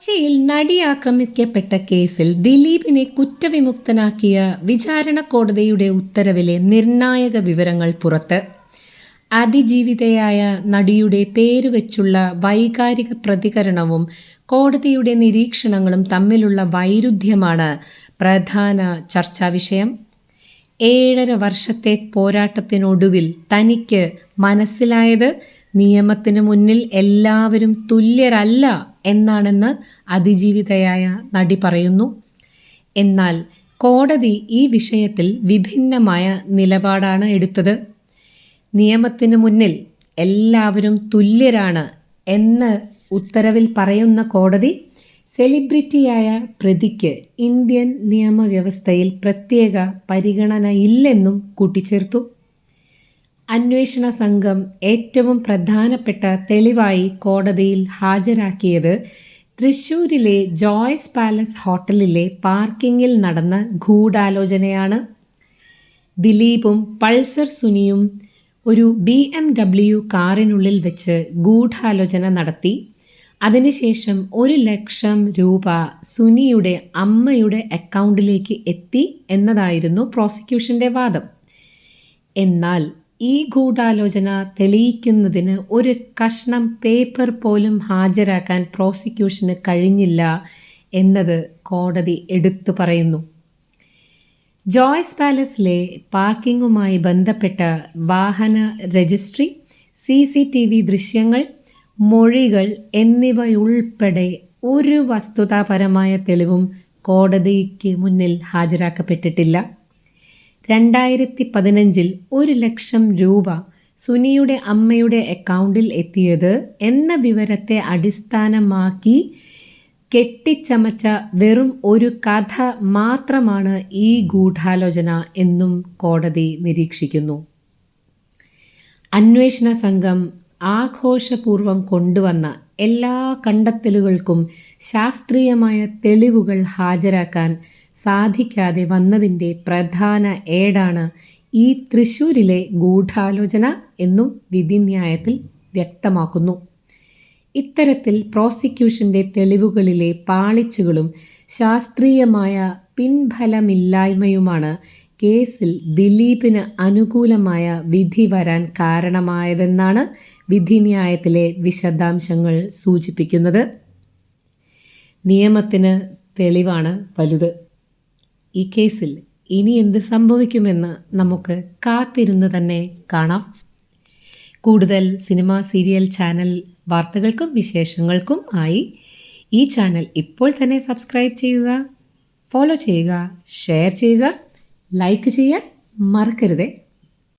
കൊച്ചിയിൽ നടി ആക്രമിക്കപ്പെട്ട കേസിൽ ദിലീപിനെ കുറ്റവിമുക്തനാക്കിയ വിചാരണ കോടതിയുടെ ഉത്തരവിലെ നിർണായക വിവരങ്ങൾ പുറത്ത്. അതിജീവിതയായ നടിയുടെ പേര് വെച്ചുള്ള വൈകാരിക പ്രതികരണവും കോടതിയുടെ നിരീക്ഷണങ്ങളും തമ്മിലുള്ള വൈരുദ്ധ്യമാണ് പ്രധാന ചർച്ചാ വിഷയം. ഏഴര വർഷത്തെ പോരാട്ടത്തിനൊടുവിൽ തനിക്ക് മനസ്സിലായത് നിയമത്തിന് മുന്നിൽ എല്ലാവരും തുല്യരല്ല എന്നാണെന്ന് അതിജീവിതയായ നടി പറയുന്നു. എന്നാൽ കോടതി ഈ വിഷയത്തിൽ വിഭിന്നമായ നിലപാടാണ് എടുത്തത്. നിയമത്തിന് മുന്നിൽ എല്ലാവരും തുല്യരാണ് എന്ന് ഉത്തരവിൽ പറയുന്ന കോടതി സെലിബ്രിറ്റിയായ പ്രതിക്ക് ഇന്ത്യൻ നിയമവ്യവസ്ഥയിൽ പ്രത്യേക പരിഗണന പരിഗണനയില്ലെന്നും കൂട്ടിച്ചേർത്തു. അന്വേഷണ സംഘം ഏറ്റവും പ്രധാനപ്പെട്ട തെളിവായി കോടതിയിൽ ഹാജരാക്കിയത് തൃശൂരിലെ ജോയ്സ് പാലസ് ഹോട്ടലിലെ പാർക്കിംഗിൽ നടന്ന ഗൂഢാലോചനയാണ്. ദിലീപും പൾസർ സുനിയും ഒരു ബി എം ഡബ്ല്യു കാറിനുള്ളിൽ വെച്ച് ഗൂഢാലോചന നടത്തി. അതിനുശേഷം ഒരു ലക്ഷം രൂപ സുനിയുടെ അമ്മയുടെ അക്കൗണ്ടിലേക്ക് എത്തി എന്നതായിരുന്നു പ്രോസിക്യൂഷന്റെ വാദം. എന്നാൽ ഈ ഗൂഢാലോചന തെളിയിക്കുന്നതിന് ഒരു കഷ്ണം പേപ്പർ പോലും ഹാജരാക്കാൻ പ്രോസിക്യൂഷന് കഴിഞ്ഞില്ല എന്നത് കോടതി എടുത്തു പറയുന്നു. ജോയ്സ് പാലസിലെ പാർക്കിങ്ങുമായി ബന്ധപ്പെട്ട വാഹന registry C C T V ദൃശ്യങ്ങൾ മൊഴികൾ എന്നിവയുൾപ്പെടെ ഒരു വസ്തുതാപരമായ തെളിവും കോടതിക്ക് മുന്നിൽ ഹാജരാക്കപ്പെട്ടിട്ടില്ല. രണ്ടായിരത്തി പതിനഞ്ചിൽ ഒരു ലക്ഷം രൂപ സുനിയുടെ അമ്മയുടെ അക്കൗണ്ടിൽ എത്തിയത് എന്ന വിവരത്തെ അടിസ്ഥാനമാക്കി കെട്ടിച്ചമച്ച വെറും ഒരു കഥ മാത്രമാണ് ഈ ഗൂഢാലോചന എന്നും കോടതി നിരീക്ഷിക്കുന്നു. അന്വേഷണ സംഘം ആഘോഷപൂർവം കൊണ്ടുവന്ന എല്ലാ കണ്ടെത്തലുകൾക്കും ശാസ്ത്രീയമായ തെളിവുകൾ ഹാജരാക്കാൻ സാധിക്കാതെ വന്നതിന്റെ പ്രധാന ഏടാണ് ഈ തൃശൂരിലെ ഗൂഢാലോചന എന്നും വിധിന്യായത്തിൽ വ്യക്തമാക്കുന്നു. ഇത്തരത്തിൽ പ്രോസിക്യൂഷന്റെ തെളിവുകളിലെ പാളിച്ചുകളും ശാസ്ത്രീയമായ പിൻഫലമില്ലായ്മയുമാണ് കേസിൽ ദിലീപിന് അനുകൂലമായ വിധി വരാൻ കാരണമായതെന്നാണ് വിധിന്യായത്തിലെ വിശദാംശങ്ങൾ സൂചിപ്പിക്കുന്നത്. നിയമത്തിന് തെളിവാണ് വലുത്. ഈ കേസിൽ ഇനി എന്ത് സംഭവിക്കുമെന്ന് നമുക്ക് കാത്തിരുന്ന് തന്നെ കാണാം. കൂടുതൽ സിനിമ സീരിയൽ ചാനൽ വാർത്തകൾക്കും വിശേഷങ്ങൾക്കും ആയി ഈ ചാനൽ ഇപ്പോൾ തന്നെ സബ്സ്ക്രൈബ് ചെയ്യുക ഫോളോ ചെയ്യുക ഷെയർ ചെയ്യുക. ലൈക്ക് ചെയ്യാൻ മറക്കരുതേ.